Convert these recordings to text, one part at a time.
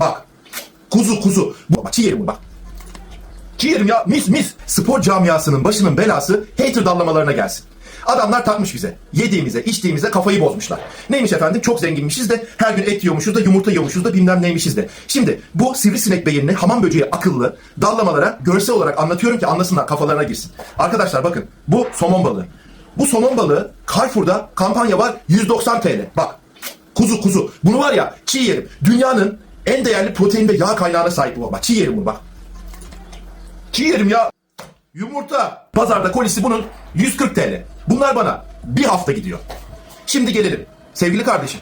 Bak. Kuzu kuzu. Bu, bak çiğ yerim bunu bak. Çiğ yerim ya mis mis. Spor camiasının başının belası hater dallamalarına gelsin. Adamlar takmış bize. Yediğimize, içtiğimize kafayı bozmuşlar. Neymiş efendim? Çok zenginmişiz de her gün et yiyormuşuz da yumurta yiyormuşuz da bilmem neymişiz de. Şimdi bu sivrisinek beyinli, hamam böceği akıllı dallamalara görsel olarak anlatıyorum ki anlasınlar kafalarına girsin. Arkadaşlar bakın bu somon balığı. Bu somon balığı Carrefour'da kampanya var 190 TL. Bak kuzu kuzu. Bunu var ya çiğ yerim. Dünyanın en değerli protein ve yağ kaynağına sahip bu. Bak çiğ yerim bunu bak. Çiğ yerim ya. Yumurta. Pazarda kolisi bunun 140 TL. Bunlar bana bir hafta gidiyor. Şimdi gelelim. Sevgili kardeşim.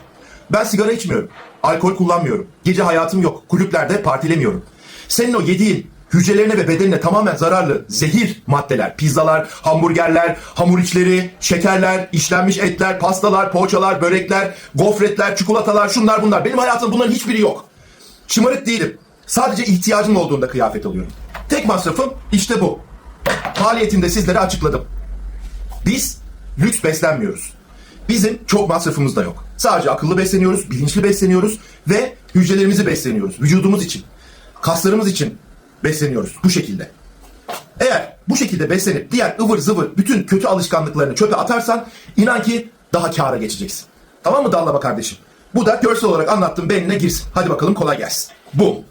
Ben sigara içmiyorum. Alkol kullanmıyorum. Gece hayatım yok. Kulüplerde partilemiyorum. Senin o yediğin hücrelerine ve bedenine tamamen zararlı zehir maddeler, pizzalar, hamburgerler, hamur içleri, şekerler, işlenmiş etler, pastalar, poğaçalar, börekler, gofretler, çikolatalar, şunlar bunlar. Benim hayatımda bunların hiçbiri yok. Şımarık değilim. Sadece ihtiyacım olduğunda kıyafet alıyorum. Tek masrafım işte bu. Maliyetini de sizlere açıkladım. Biz lüks beslenmiyoruz. Bizim çok masrafımız da yok. Sadece akıllı besleniyoruz, bilinçli besleniyoruz ve hücrelerimizi besleniyoruz. Vücudumuz için, kaslarımız için besleniyoruz bu şekilde. Eğer bu şekilde beslenip diğer ıvır zıvır bütün kötü alışkanlıklarını çöpe atarsan inan ki daha kâra geçeceksin. Tamam mı dallama kardeşim? Bu da görsel olarak anlattığım beynine girsin. Hadi bakalım kolay gelsin. Bu.